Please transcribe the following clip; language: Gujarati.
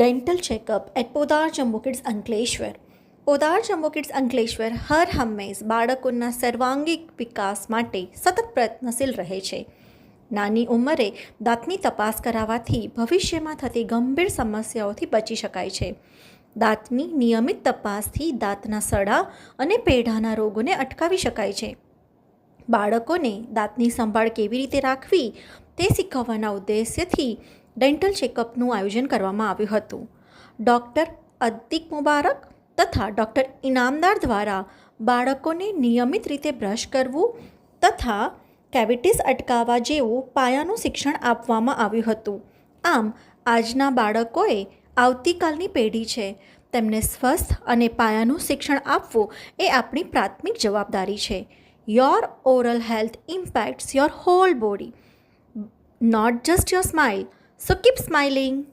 dental checkup at Podar jumbo kids Ankleshwar Podar jumbo kids Ankleshwar હર હંમેશ બાળકોના સર્વાંગિક વિકાસ માટે સતત પ્રયત્નશીલ રહે છે નાની ઉંમરે દાંતની તપાસ કરાવવાથી ભવિષ્યમાં થતી ગંભીર સમસ્યાઓથી બચી શકાય છે દાંતની નિયમિત તપાસથી દાંતના સડા અને પેઢાના રોગોને અટકાવી શકાય છે બાળકોને દાંતની સંભાળ કેવી રીતે રાખવી તે શીખવવાના ઉદ્દેશ્યથી ડેન્ટલ ચેકઅપનું આયોજન કરવામાં આવ્યું હતું. ડૉક્ટર અદ્દિક મુબારક તથા ડૉક્ટર ઇનામદાર દ્વારા બાળકોને નિયમિત રીતે બ્રશ કરવું તથા કેવિટીસ અટકાવવા જેવું પાયાનું શિક્ષણ આપવામાં આવ્યું હતું. આમ, આજના બાળકોએ આવતીકાલની પેઢી છે. તેમને સ્વસ્થ અને પાયાનું શિક્ષણ આપવું એ આપણી પ્રાથમિક જવાબદારી છે. Your oral health impacts your whole body, not just your smile. So keep smiling.